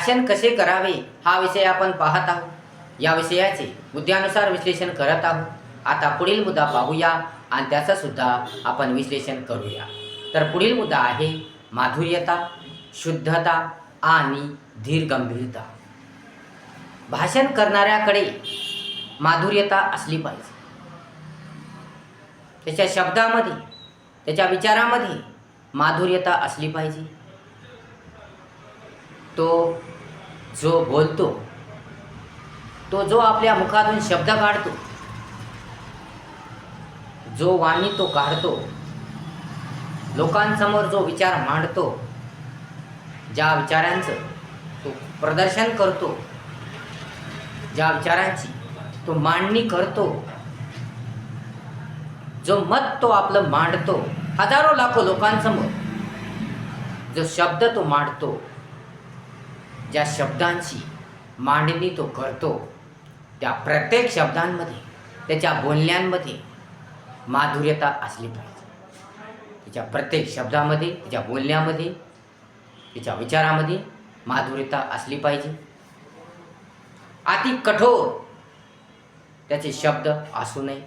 भाषण कसे करावे हा विषय आपण पाहत आहोत. या विषयाचे मुद्द्यानुसार विश्लेषण करत आहोत. आता पुढील मुद्दा पाहूया आणि त्याचं सुद्धा आपण विश्लेषण करूया. तर पुढील मुद्दा आहे माधुर्यता शुद्धता आणि धीरगंभीरता. भाषण करणाऱ्याकडे माधुर्यता असली पाहिजे. त्याच्या शब्दामध्ये त्याच्या विचारामध्ये माधुर्यता असली पाहिजे. तो जो बोलतो तो जो आपल्या मुखातून शब्द काढतो जो वाणी तो काढतो लोकांसमोर जो विचार मांडतो ज्या विचारांचं तो प्रदर्शन करतो ज्या विचारांची तो मांडणी करतो जो मत तो आपलं मांडतो हजारो लाखो लोकांसमोर जो शब्द तो मांडतो ज्या शब्दांची मांडणी तो करतो त्या प्रत्येक शब्दांमध्ये त्याच्या बोलण्यांमध्ये माधुर्यता असली पाहिजे. त्याच्या प्रत्येक शब्दामध्ये त्याच्या बोलण्यामध्ये त्याच्या विचारामध्ये माधुर्यता असली पाहिजे. अति कठोर त्याचे शब्द असू नये.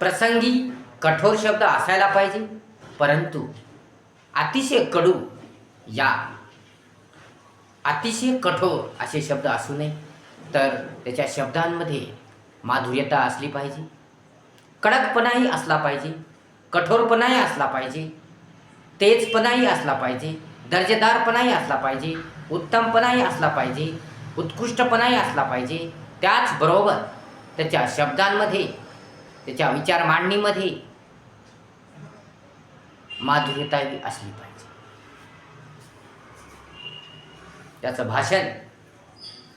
प्रसंगी कठोर शब्द असायला पाहिजे परंतु अतिशय कडू या. अतिशय कठोर असे शब्द असू नये तर त्याच्या शब्दांमध्ये माधुर्यता असली पाहिजे कडकपणाही असला पाहिजे कठोरपणाही असला पाहिजे तेजपणाही असला पाहिजे दर्जेदारपणाही असला पाहिजे उत्तमपणाही असला पाहिजे उत्कृष्टपणाही असला पाहिजे त्याचबरोबर त्याच्या शब्दांमध्ये त्याच्या विचार मांडणीमध्ये माधुर्यताही असली पाहिजे. त्याचं भाषण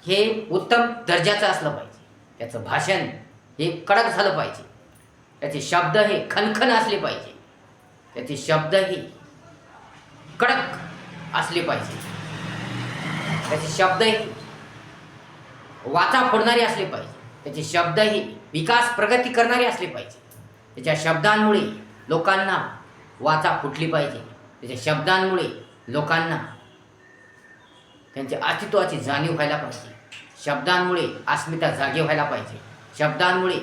हे उत्तम दर्जाचं असलं पाहिजे. त्याचं भाषण हे कडक झालं पाहिजे. त्याचे शब्द हे खनखन असले पाहिजे. त्याचे शब्द हे कडक असले पाहिजे. त्याचे शब्द हे वाचा फोडणारे असले पाहिजे. त्याचे शब्द हे विकास प्रगती करणारे असले पाहिजे. त्याच्या शब्दांमुळे लोकांना वाचा फुटली पाहिजे. त्याच्या शब्दांमुळे लोकांना त्यांच्या अस्तित्वाची जाणीव व्हायला पाहिजे. शब्दांमुळे अस्मिता जागे व्हायला पाहिजे. शब्दांमुळे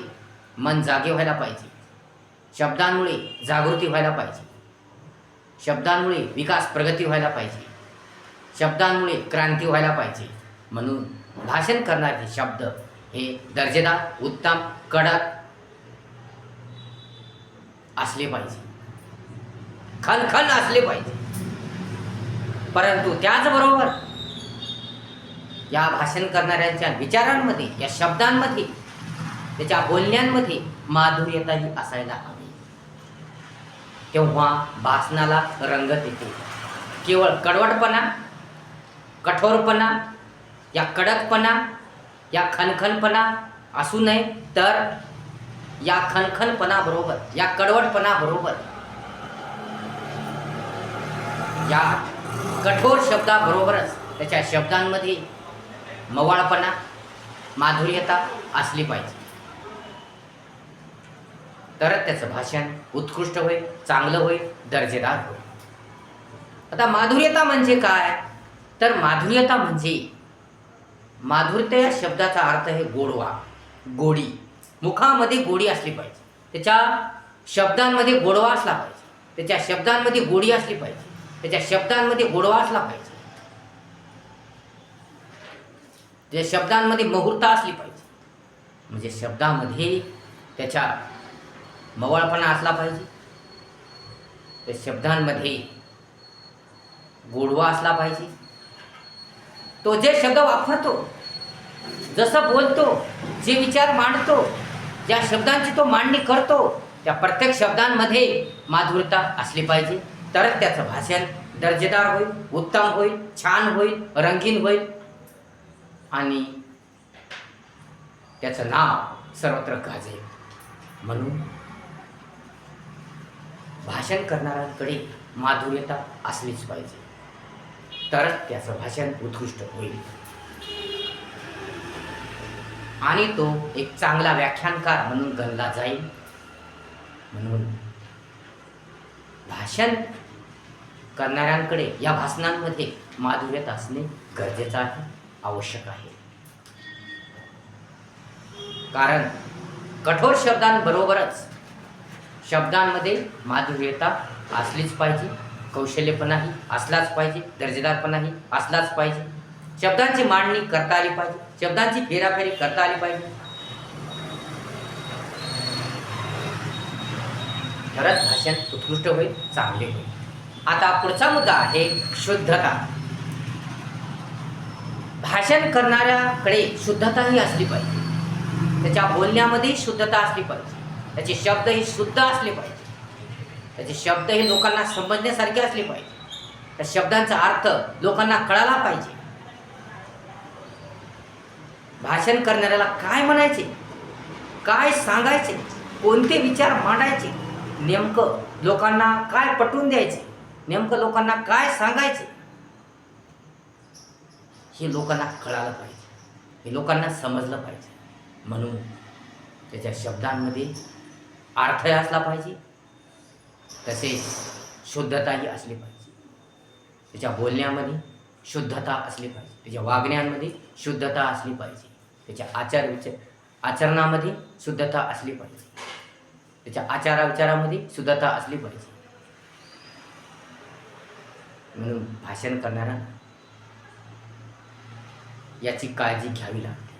मन जागे व्हायला पाहिजे. शब्दांमुळे जागृती व्हायला पाहिजे. शब्दांमुळे विकास प्रगती व्हायला पाहिजे. शब्दांमुळे क्रांती व्हायला पाहिजे. म्हणून भाषण करणारे शब्द हे दर्जेदार उत्तम कडक असले पाहिजे. खनखन असले पाहिजे. परंतु त्याचबरोबर या भाषण करणाऱ्यांच्या विचारांमध्ये या शब्दांमध्ये त्याच्या बोलण्यांमध्ये माधुर्यताही असायला हवी. तेव्हा भाषणाला रंगत येते केवळ कडवटपणा कठोरपणा या कडकपणा या खनखनपणा असू नये तर या खनखनपणाबरोबर या कडवटपणाबरोबर या कठोर शब्दाबरोबरच त्याच्या शब्दांमध्ये मवाळपणा माधुर्यता असली पाहिजे. तरच त्याचं भाषण उत्कृष्ट होईल चांगलं होईल दर्जेदार होईल. आता माधुर्यता म्हणजे काय? तर माधुर्यता म्हणजे माधुर्यता या शब्दाचा अर्थ आहे गोडवा गोडी. मुखामध्ये गोडी असली पाहिजे. त्याच्या शब्दांमध्ये गोडवा असला पाहिजे. त्याच्या शब्दांमध्ये गोडी असली पाहिजे. त्याच्या शब्दांमध्ये गोडवा असला पाहिजे. त्या शब्दांमध्ये मुहूर्त असली पाहिजे. म्हणजे शब्दामध्ये त्याच्या मवळपणा असला पाहिजे. त्या शब्दांमध्ये गोडवा असला पाहिजे. तो जे शब्द वापरतो जसं बोलतो जे विचार मांडतो ज्या शब्दांची तो मांडणी करतो त्या प्रत्येक शब्दांमध्ये माधुरता असली पाहिजे. तरच त्याचं भाषण दर्जेदार होईल उत्तम होईल छान होईल रंगीन होईल. आणि त्याचं नाव सर्वत्र गाजेल. म्हणून भाषण करणाऱ्यांकडे माधुर्यता असलीच पाहिजे. तरच त्याचं भाषण उत्कृष्ट होईल. आणि तो एक चांगला व्याख्यानकार म्हणून गणला जाईल. म्हणून भाषण करणाऱ्यांकडे या भाषणांमध्ये माधुर्यता असणे गरजेचं आहे. आवश्यक आहे. कारण कठोर शब्दांबरोबरच शब्दांमध्ये माधुर्यता असलीच पाहिजे कौशल्यपणाही असलाच पाहिजे दर्जेदारपणाही असलाच पाहिजे. शब्दांची मांडणी करता आली पाहिजे शब्दांची फेराफेरी करता आली पाहिजे. खरंच भाषण उत्कृष्ट होईल चांगले होईल. आता पुढचा मुद्दा आहे शुद्धता. भाषण करणाऱ्याकडे शुद्धताही असली पाहिजे. त्याच्या बोलण्यामध्ये शुद्धता असली पाहिजे. त्याचे शब्दही शुद्ध असले पाहिजे. त्याचे शब्द हे लोकांना समजण्यासारखे असले पाहिजे. त्या शब्दांचा अर्थ लोकांना कळाला पाहिजे. भाषण करणाऱ्याला काय म्हणायचे? काय सांगायचे? कोणते विचार मांडायचे? नेमकं लोकांना काय पटवून द्यायचे? नेमकं लोकांना काय सांगायचे? हे लोकांना कळालं पाहिजे. हे लोकांना समजलं पाहिजे. म्हणून त्याच्या शब्दांमध्ये अर्थ असला पाहिजे. तसेच शुद्धताही असली पाहिजे. त्याच्या बोलण्यामध्ये शुद्धता असली पाहिजे. त्याच्या वागण्यांमध्ये शुद्धता असली पाहिजे. त्याच्या आचार विचार आचरणामध्ये शुद्धता असली पाहिजे. त्याच्या आचारा विचारामध्ये शुद्धता असली पाहिजे. म्हणून भाषण करणारा याची काळजी घ्यावी लागते.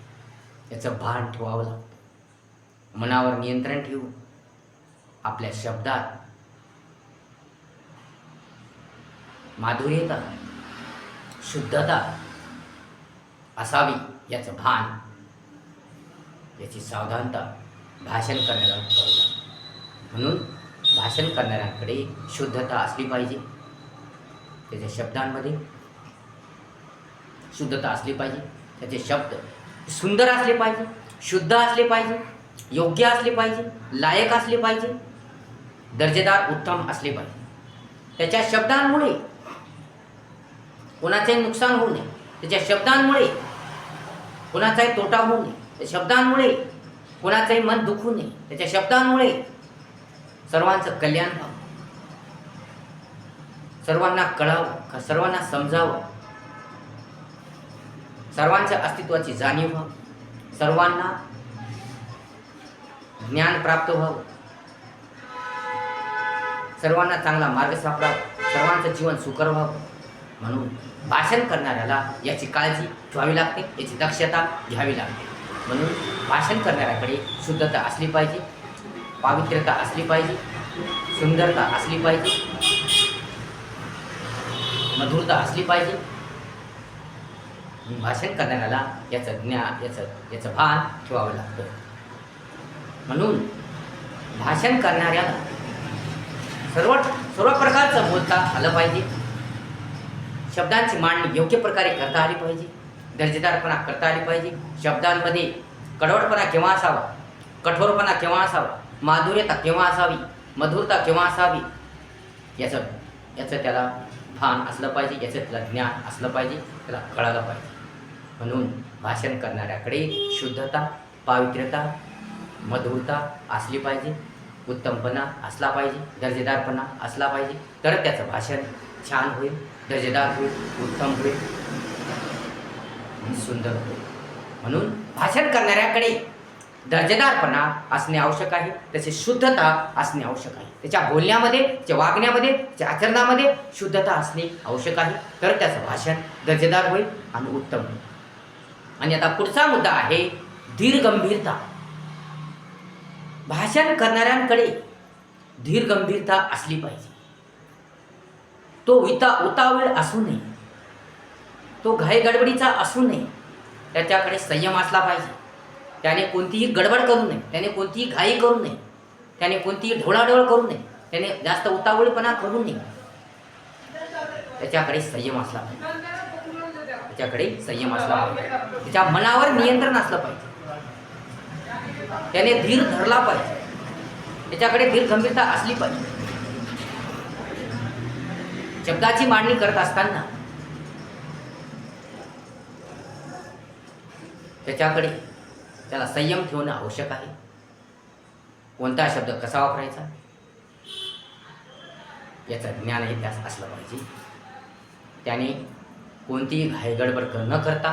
याचं भान ठेवावं लागतं. मनावर नियंत्रण ठेवून आपल्या शब्दात माधुर्यता शुद्धता असावी याचं भान याची सावधानता भाषण करणाऱ्याला लागते. म्हणून भाषण करणाऱ्यांकडे शुद्धता असली पाहिजे. त्याच्या शब्दांमध्ये शुद्धता असली पाहिजे. त्याचे शब्द सुंदर असले पाहिजे शुद्ध असले पाहिजे योग्य असले पाहिजे लायक असले पाहिजे दर्जेदार उत्तम असले पाहिजे. त्याच्या शब्दांमुळे कोणाचे नुकसान होऊ नये. त्याच्या शब्दांमुळे कोणाचाही तोटा होऊ नये. त्या शब्दांमुळे कोणाचंही मन दुखू नये. त्याच्या शब्दांमुळे सर्वांचं कल्याण व्हावं. सर्वांना कळावं सर्वांना समजावं. सर्वांच्या अस्तित्वाची जाणीव व्हावं. सर्वांना ज्ञान प्राप्त व्हावं. सर्वांना चांगला मार्ग सापडावा. सर्वांचं जीवन सुकर व्हावं. म्हणून भाषण करणाऱ्याला याची काळजी घ्यावी लागते याची दक्षता घ्यावी लागते. म्हणून भाषण करणाऱ्याकडे शुद्धता असली पाहिजे पावित्र्यता असली पाहिजे सुंदरता असली पाहिजे मधुरता असली पाहिजे. भाषण करणाऱ्याला याचं ज्ञान याचं याचं भान ठेवावं लागतं. म्हणून भाषण करणाऱ्याला सर्व सर्व प्रकारचं बोलता आलं पाहिजे. शब्दांची मांडणी योग्य प्रकारे करता आली पाहिजे. दर्जेदारपणा करता आली पाहिजे. शब्दांमध्ये कडवटपणा केव्हा असावा? कठोरपणा केव्हा असावा? माधुर्यता केव्हा असावी? मधुरता केव्हा असावी? याचं याचं त्याला भान असलं पाहिजे याचं त्याला ज्ञान असलं पाहिजे त्याला कळालं पाहिजे. म्हणून भाषण करणाऱ्याकडे शुद्धता पावित्र्यता मधुरता असली पाहिजे उत्तमपणा असला पाहिजे दर्जेदारपणा असला पाहिजे तर त्याचं भाषण छान होईल दर्जेदार होईल उत्तम होईल सुंदर होईल. म्हणून भाषण करणाऱ्याकडे दर्जेदारपणा असणे आवश्यक आहे त्याची शुद्धता असणे आवश्यक आहे. त्याच्या बोलण्यामध्ये त्याच्या वागण्यामध्ये त्याच्या आचरणामध्ये शुद्धता असणे आवश्यक आहे तर त्याचं भाषण दर्जेदार होईल आणि उत्तम होईल. आणि आता पुढचा मुद्दा आहे धीर गंभीरता भाषण करणाऱ्यांकडे धीर गंभीरता असली पाहिजे. तो विता उतावळ असू नये. तो घाई गडबडीचा असू नये. त्याच्याकडे संयम असला पाहिजे. त्याने कोणतीही गडबड करू नये. त्याने कोणतीही घाई करू नये. त्याने कोणतीही ढोळाढोळ करू नये. त्याने जास्त उतावळीपणा करू नये. त्याच्याकडे संयम असला पाहिजे. त्याच्याकडे संयम असला पाहिजे. त्याच्या मनावर नियंत्रण असलं पाहिजे. त्याने धीर धरला पाहिजे. त्याच्याकडे धीर गंभीरता असली पाहिजे. शब्दाची मांडणी करत असताना त्याच्याकडे त्याला संयम ठेवणं आवश्यक आहे. कोणता शब्द कसा वापरायचा? याचं ज्ञानही त्यास असलं पाहिजे. त्याने कोणतीही घाईगडबड न करता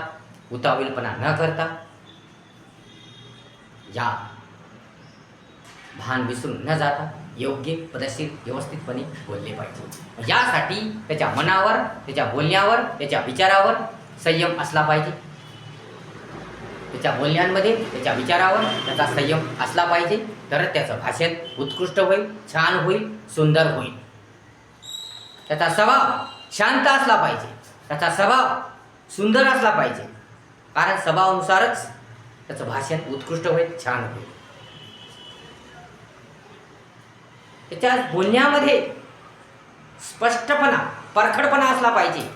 उतावीलपणा न करता या भान विसरून न जाता योग्य पदशीर व्यवस्थितपणे बोलले पाहिजे. यासाठी त्याच्या मनावर त्याच्या बोलण्यावर त्याच्या विचारावर संयम असला पाहिजे. त्याच्या बोलण्यांमध्ये त्याच्या विचारावर त्याचा संयम असला पाहिजे. तर त्याचं भाषण उत्कृष्ट होईल छान होईल सुंदर होईल. त्याचा स्वभाव शांत असला पाहिजे. त्याचा स्वभाव सुंदर असला पाहिजे. कारण स्वभावानुसारच त्याचं भाषण उत्कृष्ट होईल छान होईल. त्याच्या बोलण्यामध्ये स्पष्टपणा परखडपणा असला पाहिजे.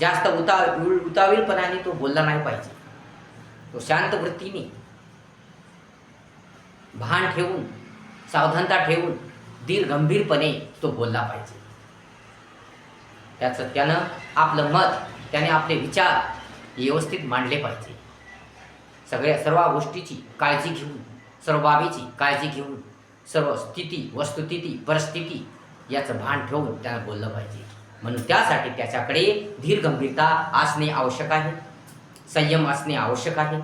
जास्त उता उतावीलपणाने तो बोलला नाही पाहिजे. तो शांत वृत्तीने भान ठेवून सावधानता ठेवून धीर गंभीरपणे तो बोलला पाहिजे. त्याचं त्यानं आपलं मत त्याने आपले विचार व्यवस्थित मांडले पाहिजे. सगळ्या सर्व गोष्टीची काळजी घेऊन सर्व बाबीची काळजी घेऊन सर्व स्थिती वस्तुस्थिती परिस्थिती याचं भान ठेवून त्यानं बोललं पाहिजे. म्हणून त्यासाठी त्याच्याकडे धीर गंभीरता असणे आवश्यक आहे. संयम असणे आवश्यक आहे.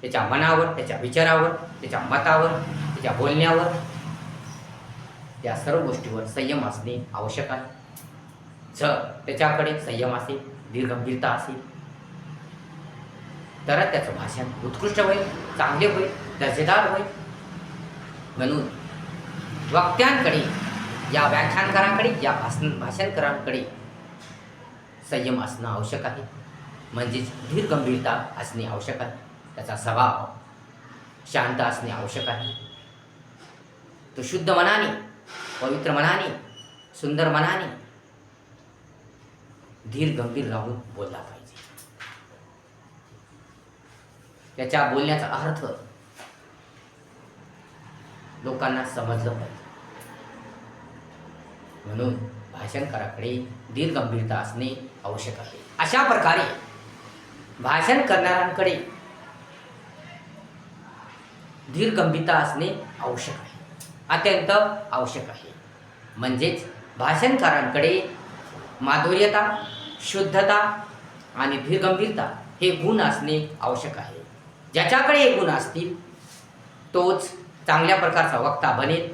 त्याच्या मनावर त्याच्या विचारावर त्याच्या मतावर त्याच्या बोलण्यावर या सर्व गोष्टीवर संयम असणे आवश्यक आहे. जर त्याच्याकडे संयम असेल धीरगंभीरता असेल. तरच त्याचं भाषण उत्कृष्ट होईल चांगले होईल दर्जेदार होईल. म्हणून वक्त्यांकडे या व्याख्यानकारांकडे या भाषण भाषणकारांकडे संयम असणं आवश्यक आहे. म्हणजेच धीरगंभीरता असणे आवश्यक आहे. त्याचा स्वभाव शांत असणे आवश्यक आहे. तो शुद्ध मनाने पवित्र मनाने सुंदर मनाने धीर गंभीर राहून बोलला पाहिजे. त्याच्या बोलण्याचा अर्थ लोकांना समजलं पाहिजे. म्हणून भाषणकाराकडे धीर गंभीरता असणे आवश्यक आहे. अशा प्रकारे भाषण करणाऱ्यांकडे धीर गंभीरता असणे आवश्यक आहे. अत्यंत आवश्यक आहे. म्हणजेच भाषणकारांकडे माधुर्यता शुद्धता आणि भीरगंभीरता हे गुण असणे आवश्यक आहे. ज्याच्याकडे हे गुण असतील तोच चांगल्या प्रकारचा वक्ता बनेल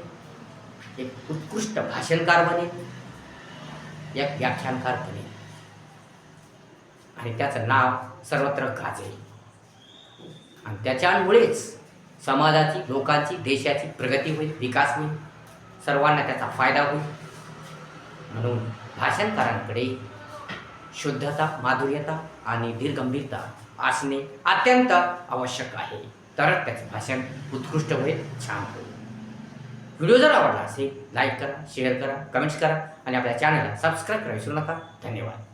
एक उत्कृष्ट भाषणकार बनेल एक व्याख्यानकार बनेल. आणि त्याचं नाव सर्वत्र गाजेल. आणि त्याच्यामुळेच समाजाची लोकांची देशाची प्रगती होईल विकास होईल सर्वांना त्याचा फायदा होईल. म्हणून भाषणकारांकडे शुद्धता माधुर्यता आणि धीरगंभीरता असणे अत्यंत आवश्यक आहे. तरच त्याचं भाषण उत्कृष्ट होईल छान होईल. व्हिडिओ जर आवडला असेल लाईक करा शेअर करा कमेंट्स करा आणि आपल्या चॅनलला सबस्क्राईब करा विसरू नका. धन्यवाद.